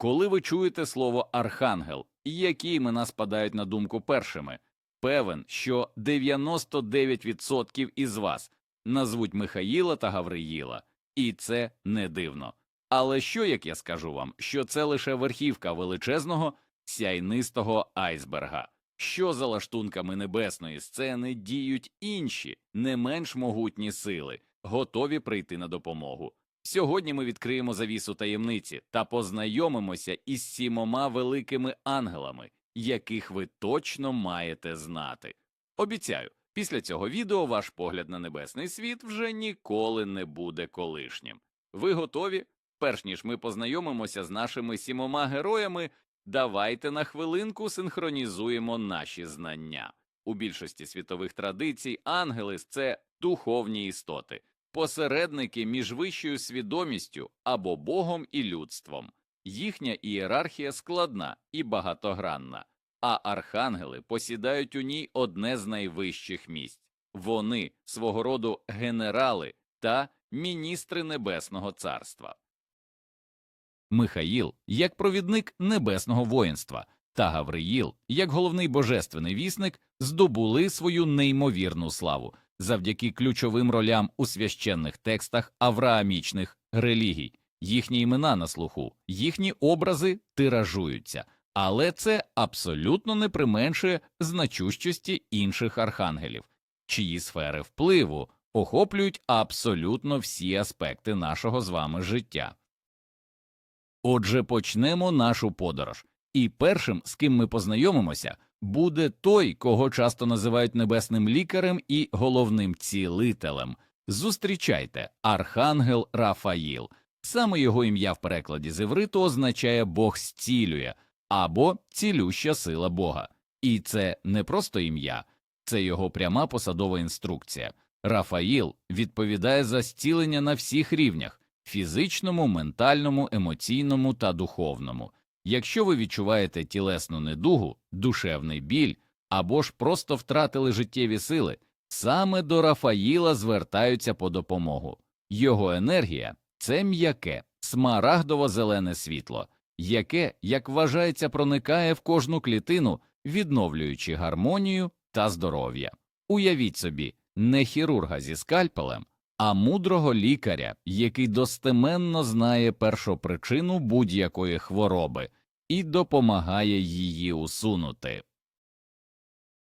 Коли ви чуєте слово архангел, які імена спадають на думку першими? Певен, що 99% із вас назвуть Михаїла та Гавриїла, і це не дивно. Але що, як я скажу вам, що це лише верхівка величезного сяйнистого айсберга? Що за лаштунками небесної сцени діють інші, не менш могутні сили, готові прийти на допомогу? Сьогодні ми відкриємо завісу таємниці та познайомимося із сімома великими ангелами, яких ви точно маєте знати. Обіцяю, після цього відео ваш погляд на небесний світ вже ніколи не буде колишнім. Ви готові? Перш ніж ми познайомимося з нашими сімома героями, давайте на хвилинку синхронізуємо наші знання. У більшості світових традицій ангели це духовні істоти, посередники між вищою свідомістю або Богом і людством. Їхня ієрархія складна і багатогранна, а архангели посідають у ній одне з найвищих місць. Вони свого роду генерали та міністри Небесного Царства. Михаїл як провідник небесного воїнства та Гавриїл як головний божественний вісник здобули свою неймовірну славу завдяки ключовим ролям у священних текстах авраамічних релігій. Їхні імена на слуху, їхні образи тиражуються, але це абсолютно не применшує значущості інших архангелів, чиї сфери впливу охоплюють абсолютно всі аспекти нашого з вами життя. Отже, почнемо нашу подорож. І першим, з ким ми познайомимося, буде той, кого часто називають небесним лікарем і головним цілителем. Зустрічайте Архангел Рафаїл. Саме його ім'я в перекладі з івриту означає Бог зцілює або цілюща сила Бога. І це не просто ім'я, це його пряма посадова інструкція. Рафаїл відповідає за зцілення на всіх рівнях фізичному, ментальному, емоційному та духовному. Якщо ви відчуваєте тілесну недугу, душевний біль або ж просто втратили життєві сили, саме до Рафаїла звертаються по допомогу. Його енергія це м'яке, смарагдово-зелене світло, яке, як вважається, проникає в кожну клітину, відновлюючи гармонію та здоров'я. Уявіть собі, не хірурга зі скальпелем, а мудрого лікаря, який достеменно знає першопричину будь-якої хвороби і допомагає її усунути.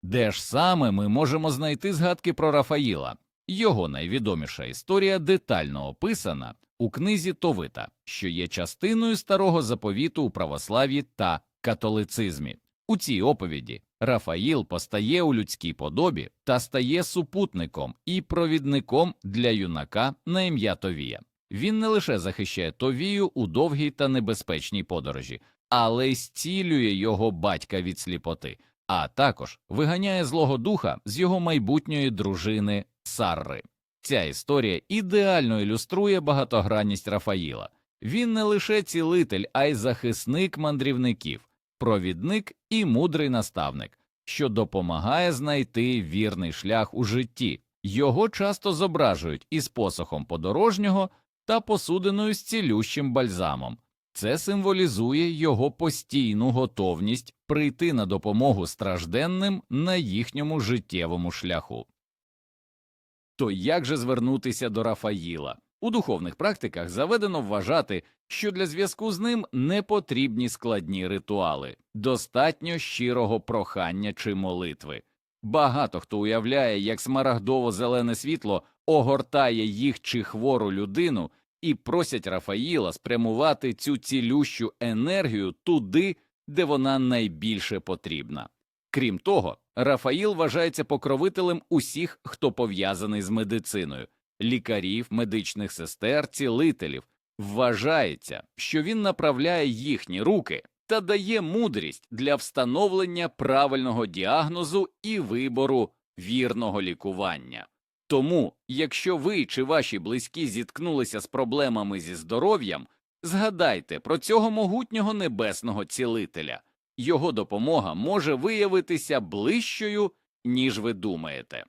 Де ж саме ми можемо знайти згадки про Рафаїла? Його найвідоміша історія детально описана у книзі Товита, що є частиною старого заповіту у православ'ї та католицизмі. У цій оповіді Рафаїл постає у людській подобі та стає супутником і провідником для юнака на ім'я Товія. Він не лише захищає Товію у довгій та небезпечній подорожі, але зцілює його батька від сліпоти, а також виганяє злого духа з його майбутньої дружини Сарри. Ця історія ідеально ілюструє багатогранність Рафаїла. Він не лише цілитель, а й захисник мандрівників, провідник і мудрий наставник, що допомагає знайти вірний шлях у житті. Його часто зображують із посохом подорожнього та посудиною з цілющим бальзамом. Це символізує його постійну готовність прийти на допомогу стражденним на їхньому життєвому шляху. То як же звернутися до Рафаїла? У духовних практиках заведено вважати, що для зв'язку з ним не потрібні складні ритуали, достатньо щирого прохання чи молитви. Багато хто уявляє, як смарагдово-зелене світло огортає їх чи хвору людину і просять Рафаїла спрямувати цю цілющу енергію туди, де вона найбільше потрібна. Крім того, Рафаїл вважається покровителем усіх, хто пов'язаний з медициною лікарів, медичних сестер, цілителів. Вважається, що він направляє їхні руки та дає мудрість для встановлення правильного діагнозу і вибору вірного лікування. Тому, якщо ви чи ваші близькі зіткнулися з проблемами зі здоров'ям, згадайте про цього могутнього небесного цілителя. Його допомога може виявитися ближчою, ніж ви думаєте.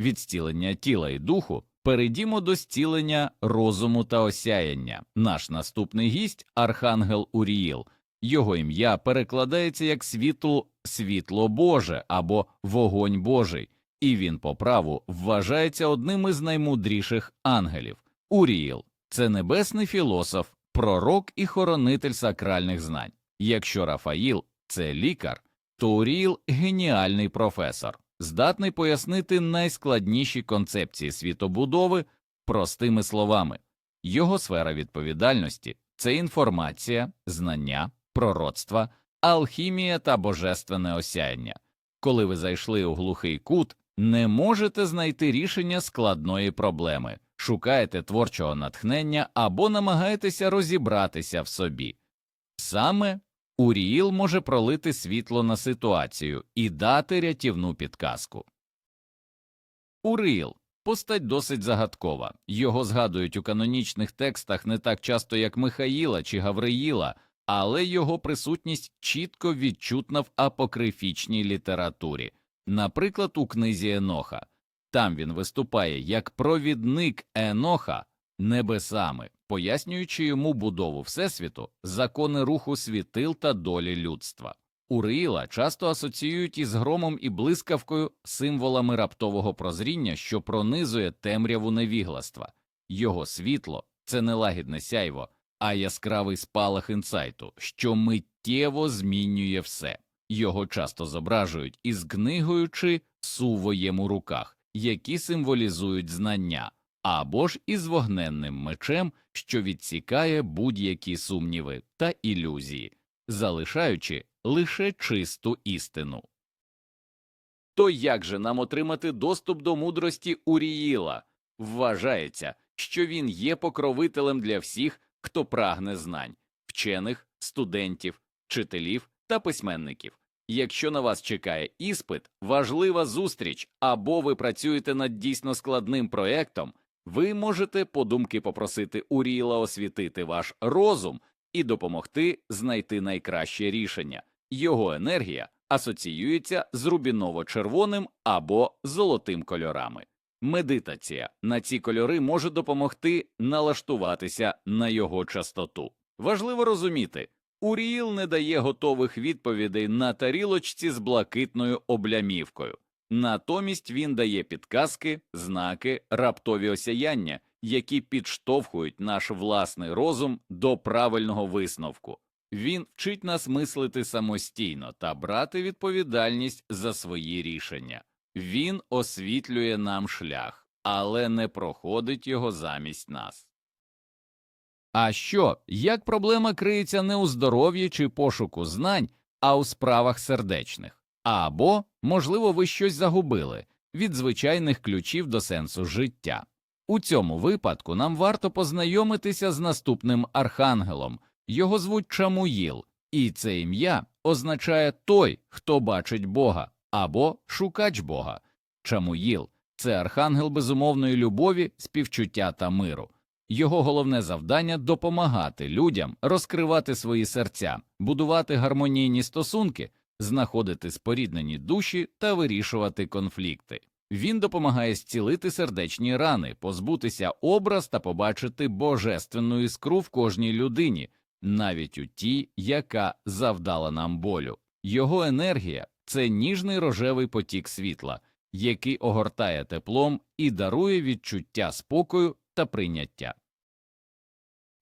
Від зцілення тіла і духу Перейдімо до зцілення розуму та осяяння. Наш наступний гість Архангел Уріїл. Його ім'я перекладається як світло, світло Боже або вогонь Божий, і він по праву вважається одним із наймудріших ангелів. Уріїл це небесний філософ, пророк і хоронитель сакральних знань. Якщо Рафаїл це лікар, то Уріїл геніальний професор, здатний пояснити найскладніші концепції світобудови простими словами. Його сфера відповідальності це інформація, знання, пророцтва, алхімія та божественне осяяння. Коли ви зайшли у глухий кут, не можете знайти рішення складної проблеми, шукаєте творчого натхнення або намагаєтеся розібратися в собі. Саме Уріїл може пролити світло на ситуацію і дати рятівну підказку. Уріїл постать досить загадкова, його згадують у канонічних текстах не так часто, як Михаїла чи Гавриїла, але його присутність чітко відчутна в апокрифічній літературі, наприклад, у книзі Еноха. Там він виступає як провідник Еноха небесами, пояснюючи йому будову Всесвіту, закони руху світил та долі людства. Уріла часто асоціюють із громом і блискавкою символами раптового прозріння, що пронизує темряву невігластва. Його світло це не лагідне сяйво, а яскравий спалах інсайту, що миттєво змінює все. Його часто зображують із книгою чи сувоєм у руках, які символізують знання, або ж із вогненним мечем, що відсікає будь-які сумніви та ілюзії, залишаючи лише чисту істину. То як же нам отримати доступ до мудрості Уріїла? Вважається, що він є покровителем для всіх, хто прагне знань, вчених, студентів, вчителів та письменників. Якщо на вас чекає іспит, важлива зустріч, або ви працюєте над дійсно складним проектом, ви можете подумки попросити Уріла освітити ваш розум і допомогти знайти найкраще рішення. Його енергія асоціюється з рубіново-червоним або золотим кольорами. Медитація на ці кольори може допомогти налаштуватися на його частоту. Важливо розуміти, Уріїл не дає готових відповідей на тарілочці з блакитною облямівкою. Натомість він дає підказки, знаки, раптові осяяння, які підштовхують наш власний розум до правильного висновку. Він вчить нас мислити самостійно та брати відповідальність за свої рішення. Він освітлює нам шлях, але не проходить його замість нас. А що, як проблема криється не у здоров'ї чи пошуку знань, а у справах сердечних? Або, можливо, ви щось загубили від звичайних ключів до сенсу життя. У цьому випадку нам варто познайомитися з наступним архангелом. Його звуть Чамуїл, і це ім'я означає той, хто бачить Бога або шукач Бога. Чамуїл це архангел безумовної любові, співчуття та миру. Його головне завдання допомагати людям розкривати свої серця, будувати гармонійні стосунки, знаходити споріднені душі та вирішувати конфлікти. Він допомагає зцілити сердечні рани, позбутися образ та побачити божественну іскру в кожній людині, навіть у тій, яка завдала нам болю. Його енергія це ніжний рожевий потік світла, який огортає теплом і дарує відчуття спокою та прийняття.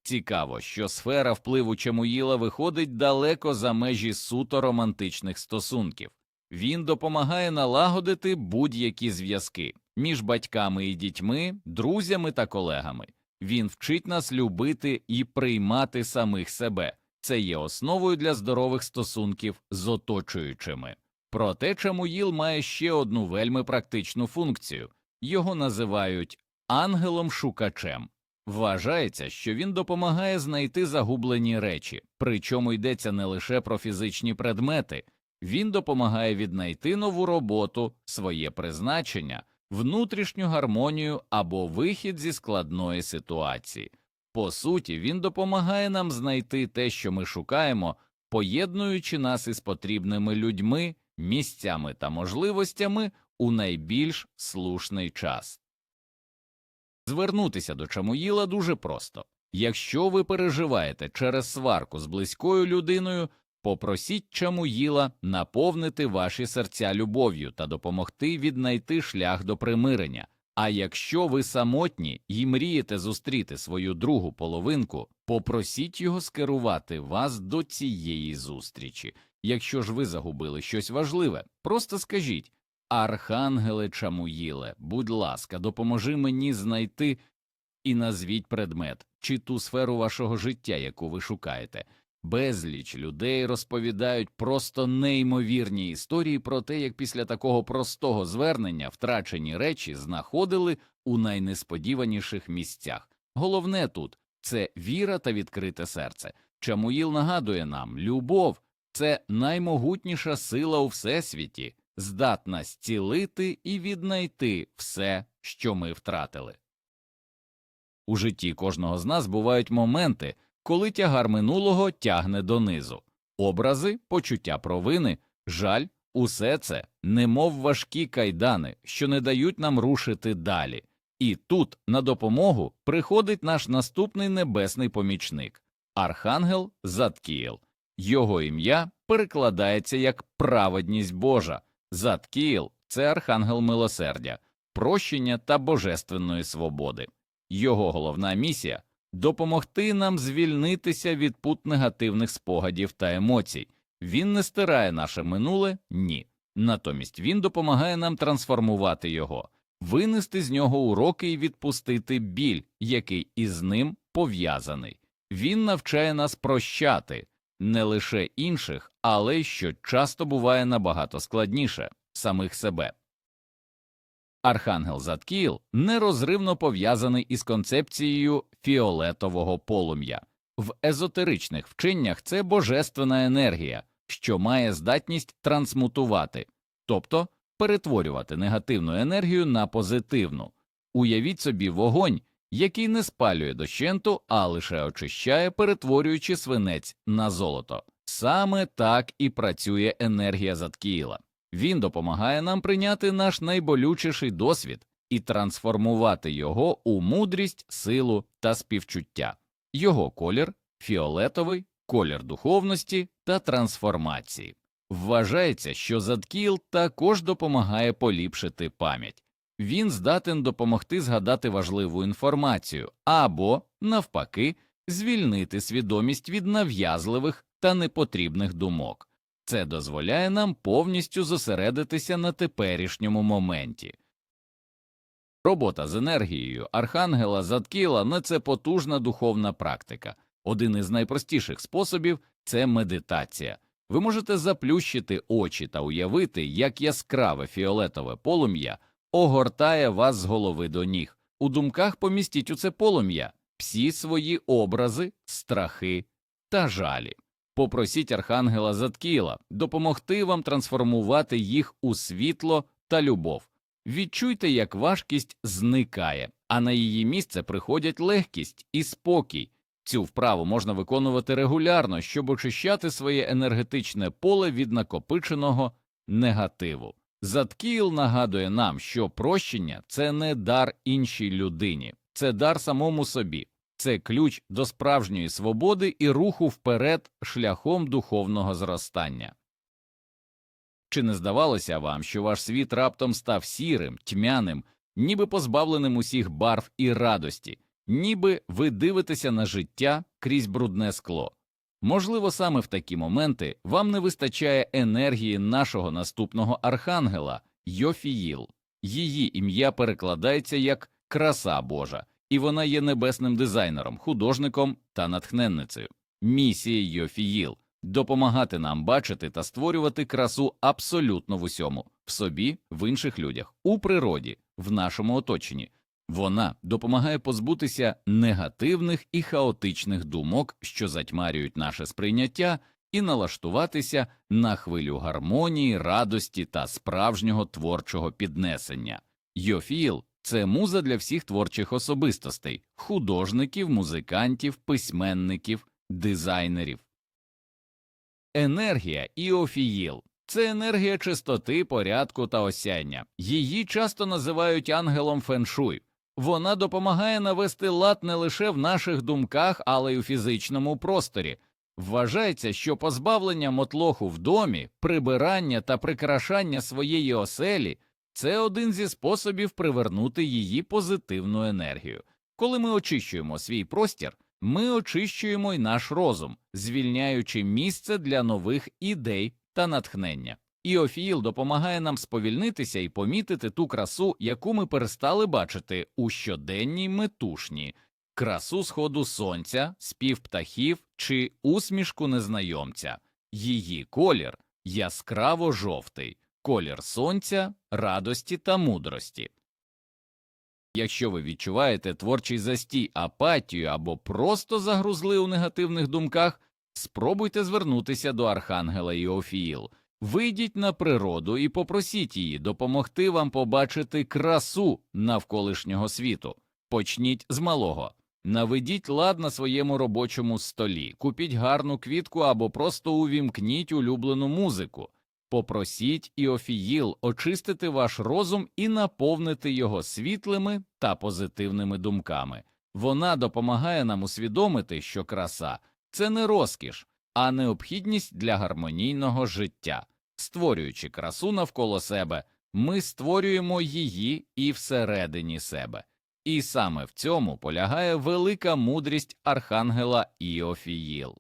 Цікаво, що сфера впливу Чамуїла виходить далеко за межі суто романтичних стосунків. Він допомагає налагодити будь-які зв'язки між батьками і дітьми, друзями та колегами. Він вчить нас любити і приймати самих себе. Це є основою для здорових стосунків з оточуючими. Проте Чамуїл має ще одну вельми практичну функцію його називають ангелом-шукачем. Вважається, що він допомагає знайти загублені речі, причому йдеться не лише про фізичні предмети, він допомагає віднайти нову роботу, своє призначення, внутрішню гармонію або вихід зі складної ситуації. По суті, він допомагає нам знайти те, що ми шукаємо, поєднуючи нас із потрібними людьми, місцями та можливостями у найбільш слушний час. Звернутися до Чамуїла дуже просто. Якщо ви переживаєте через сварку з близькою людиною, попросіть Чамуїла наповнити ваші серця любов'ю та допомогти віднайти шлях до примирення. А якщо ви самотні і мрієте зустріти свою другу половинку, попросіть його скерувати вас до цієї зустрічі. Якщо ж ви загубили щось важливе, просто скажіть Архангеле Чамуїле, будь ласка, допоможи мені знайти і назвіть предмет чи ту сферу вашого життя, яку ви шукаєте. Безліч людей розповідають просто неймовірні історії про те, як після такого простого звернення втрачені речі знаходили у найнесподіваніших місцях. Головне тут це віра та відкрите серце. Чамуїл нагадує нам, любов це наймогутніша сила у всесвіті, здатна зцілити і віднайти все, що ми втратили. У житті кожного з нас бувають моменти, коли тягар минулого тягне донизу. Образи, почуття провини, жаль, усе це немов важкі кайдани, що не дають нам рушити далі. І тут на допомогу приходить наш наступний небесний помічник Архангел Заткіїл. Його ім'я перекладається як праведність Божа. Заткіїл це архангел милосердя, прощення та божественної свободи. Його головна місія допомогти нам звільнитися від пут негативних спогадів та емоцій. Він не стирає наше минуле, ні. Натомість він допомагає нам трансформувати його, винести з нього уроки і відпустити біль, який із ним пов'язаний. Він навчає нас прощати не лише інших, але що часто буває набагато складніше самих себе. Архангел Заткіл нерозривно пов'язаний із концепцією фіолетового полум'я. В езотеричних вченнях це божественна енергія, що має здатність трансмутувати, тобто перетворювати негативну енергію на позитивну. Уявіть собі вогонь, який не спалює дощенту, а лише очищає, перетворюючи свинець на золото. Саме так і працює енергія Заткіїла. Він допомагає нам прийняти наш найболючіший досвід і трансформувати його у мудрість, силу та співчуття. Його колір фіолетовий, колір духовності та трансформації. Вважається, що Задкіл також допомагає поліпшити пам'ять. Він здатен допомогти згадати важливу інформацію або, навпаки, звільнити свідомість від нав'язливих та непотрібних думок. Це дозволяє нам повністю зосередитися на теперішньому моменті. Робота з енергією Архангела Задкіла не це потужна духовна практика. Один із найпростіших способів це медитація. Ви можете заплющити очі та уявити, як яскраве фіолетове полум'я огортає вас з голови до ніг. У думках помістіть у це полум'я всі свої образи, страхи та жалі. Попросіть архангела Заткіла допомогти вам трансформувати їх у світло та любов. Відчуйте, як важкість зникає, а на її місце приходять легкість і спокій. Цю вправу можна виконувати регулярно, щоб очищати своє енергетичне поле від накопиченого негативу. Заткіл нагадує нам, що прощення це не дар іншій людині, це дар самому собі, це ключ до справжньої свободи і руху вперед шляхом духовного зростання. Чи не здавалося вам, що ваш світ раптом став сірим, тьмяним, ніби позбавленим усіх барв і радості, ніби ви дивитеся на життя крізь брудне скло? Можливо, саме в такі моменти вам не вистачає енергії нашого наступного архангела Йофіїл. Її ім'я перекладається як краса Божа, і вона є небесним дизайнером, художником та натхненницею. Місія Йофіїл допомагати нам бачити та створювати красу абсолютно в усьому в собі, в інших людях, у природі, в нашому оточенні. Вона допомагає позбутися негативних і хаотичних думок, що затьмарюють наше сприйняття, і налаштуватися на хвилю гармонії, радості та справжнього творчого піднесення. Йофіл це муза для всіх творчих особистостей художників, музикантів, письменників, дизайнерів. Енергія Іофіїл це енергія чистоти, порядку та осяння. Її часто називають ангелом феншуй. Вона допомагає навести лад не лише в наших думках, але й у фізичному просторі. Вважається, що позбавлення мотлоху в домі, прибирання та прикрашання своєї оселі це один зі способів привернути її позитивну енергію. Коли ми очищуємо свій простір, ми очищуємо й наш розум, звільняючи місце для нових ідей та натхнення. Іофіл допомагає нам сповільнитися і помітити ту красу, яку ми перестали бачити у щоденній метушні, красу сходу сонця, спів птахів чи усмішку незнайомця. Її колір яскраво жовтий, колір сонця, радості та мудрості. Якщо ви відчуваєте творчий застій, апатію або просто загрузли у негативних думках, спробуйте звернутися до архангела Іофіїл. Вийдіть на природу і попросіть її допомогти вам побачити красу навколишнього світу. Почніть з малого. Наведіть лад на своєму робочому столі, купіть гарну квітку або просто увімкніть улюблену музику. Попросіть Іофіїл очистити ваш розум і наповнити його світлими та позитивними думками. Вона допомагає нам усвідомити, що краса це не розкіш, а необхідність для гармонійного життя. Створюючи красу навколо себе, ми створюємо її і всередині себе. І саме в цьому полягає велика мудрість архангела Іофіїл.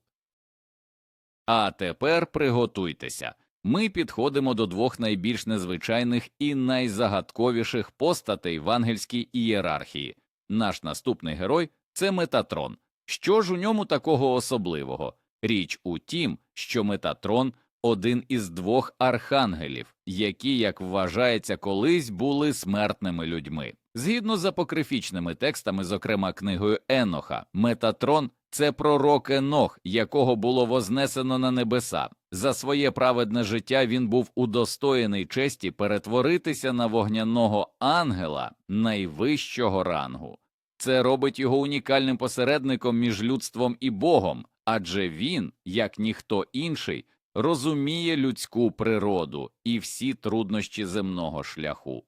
А тепер приготуйтеся. Ми підходимо до двох найбільш незвичайних і найзагадковіших постатей в ангельській ієрархії. Наш наступний герой це Метатрон. Що ж у ньому такого особливого? Річ у тім, що Метатрон один із двох архангелів, які, як вважається, колись були смертними людьми. Згідно з апокрифічними текстами, зокрема книгою Еноха, Метатрон це пророк Енох, якого було вознесено на небеса. За своє праведне життя він був удостоєний честі перетворитися на вогняного ангела найвищого рангу. Це робить його унікальним посередником між людством і Богом, адже він, як ніхто інший, розуміє людську природу і всі труднощі земного шляху.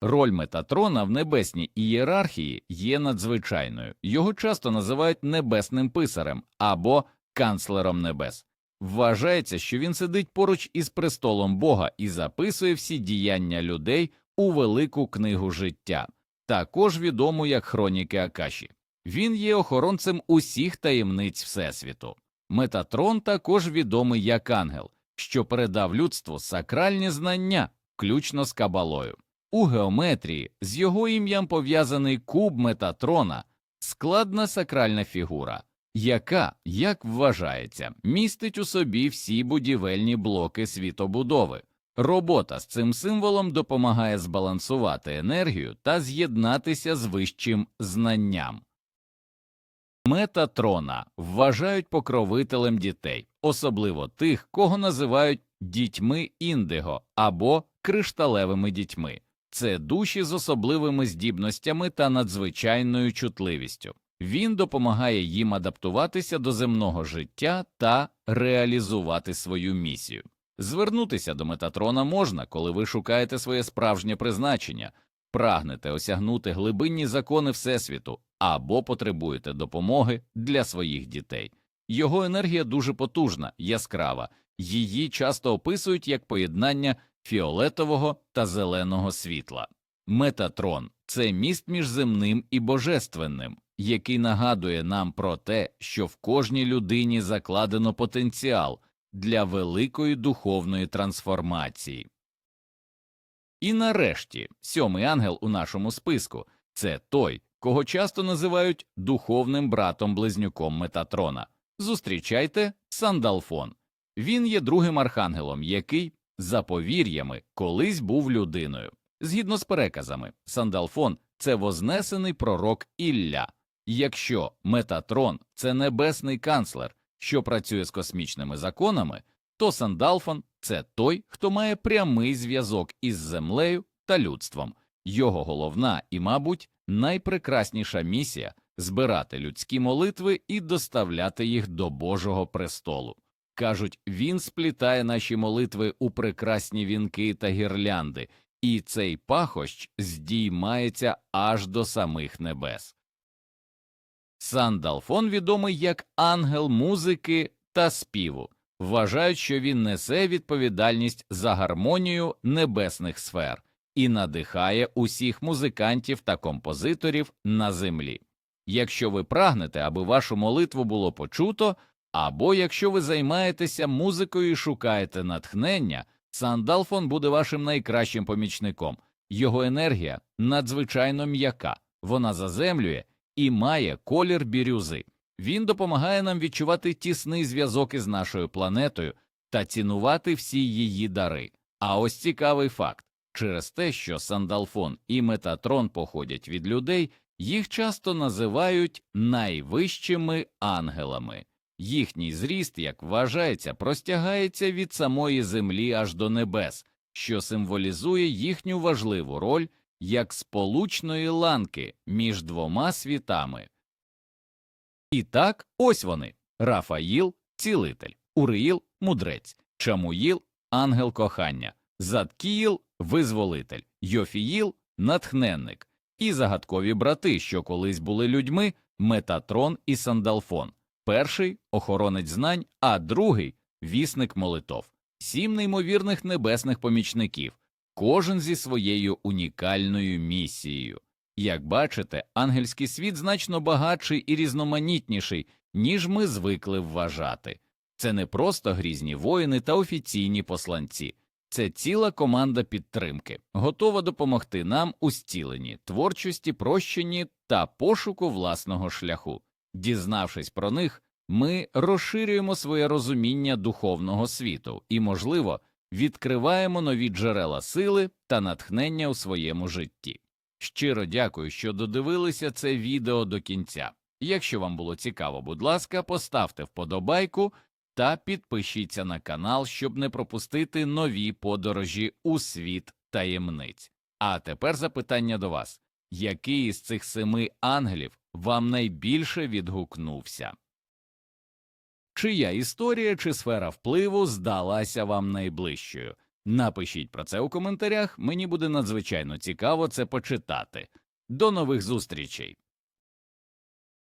Роль Метатрона в небесній ієрархії є надзвичайною, його часто називають небесним писарем або канцлером небес. Вважається, що він сидить поруч із престолом Бога і записує всі діяння людей у велику книгу життя, також відому як хроніки Акаші. Він є охоронцем усіх таємниць Всесвіту. Метатрон також відомий як ангел, що передав людству сакральні знання, включно з кабалою. У геометрії з його ім'ям пов'язаний куб Метатрона, складна сакральна фігура, яка, як вважається, містить у собі всі будівельні блоки світобудови. Робота з цим символом допомагає збалансувати енергію та з'єднатися з вищим знанням. Метатрона вважають покровителем дітей, особливо тих, кого називають дітьми індиго або кришталевими дітьми. Це душі з особливими здібностями та надзвичайною чутливістю. Він допомагає їм адаптуватися до земного життя та реалізувати свою місію. Звернутися до Метатрона можна, коли ви шукаєте своє справжнє призначення, прагнете осягнути глибинні закони Всесвіту або потребуєте допомоги для своїх дітей. Його енергія дуже потужна, яскрава, її часто описують як поєднання фіолетового та зеленого світла. Метатрон це міст між земним і божественним, який нагадує нам про те, що в кожній людині закладено потенціал для великої духовної трансформації. І нарешті сьомий ангел у нашому списку це той, кого часто називають духовним братом близнюком Метатрона. Зустрічайте Сандалфон. Він є другим архангелом, який, за повір'ями, колись був людиною. Згідно з переказами, Сандалфон це вознесений пророк Ілля. Якщо Метатрон це небесний канцлер, що працює з космічними законами, то Сандалфон це той, хто має прямий зв'язок із землею та людством. Його головна і, мабуть, найпрекрасніша місія збирати людські молитви і доставляти їх до Божого престолу. Кажуть, він сплітає наші молитви у прекрасні вінки та гірлянди, і цей пахощ здіймається аж до самих небес. Сандалфон відомий як ангел музики та співу. Вважають, що він несе відповідальність за гармонію небесних сфер і надихає усіх музикантів та композиторів на землі. Якщо ви прагнете, аби вашу молитву було почуто, або якщо ви займаєтеся музикою і шукаєте натхнення, Сандалфон буде вашим найкращим помічником. Його енергія надзвичайно м'яка, вона заземлює і має колір бірюзи. Він допомагає нам відчувати тісний зв'язок із нашою планетою та цінувати всі її дари. А ось цікавий факт через те, що Сандалфон і Метатрон походять від людей, їх часто називають найвищими ангелами. Їхній зріст, як вважається, простягається від самої землі аж до небес, що символізує їхню важливу роль як сполучної ланки між двома світами. І так, ось вони Рафаїл цілитель, Уриїл мудрець, Чамуїл ангел кохання, Задкіїл визволитель, Йофіїл натхненник, і загадкові брати, що колись були людьми Метатрон і Сандалфон, перший охоронець знань, а другий вісник молитов, сім неймовірних небесних помічників, кожен зі своєю унікальною місією. Як бачите, ангельський світ значно багатший і різноманітніший, ніж ми звикли вважати. Це не просто грізні воїни та офіційні посланці, це ціла команда підтримки, готова допомогти нам у зціленні, творчості, прощенні та пошуку власного шляху. Дізнавшись про них, ми розширюємо своє розуміння духовного світу і, можливо, відкриваємо нові джерела сили та натхнення у своєму житті. Щиро дякую, що додивилися це відео до кінця. Якщо вам було цікаво, будь ласка, поставте вподобайку та підпишіться на канал, щоб не пропустити нові подорожі у світ таємниць. А тепер запитання до вас який із цих семи ангелів вам найбільше відгукнувся? Чия історія чи сфера впливу здалася вам найближчою? Напишіть про це у коментарях, мені буде надзвичайно цікаво це почитати. До нових зустрічей!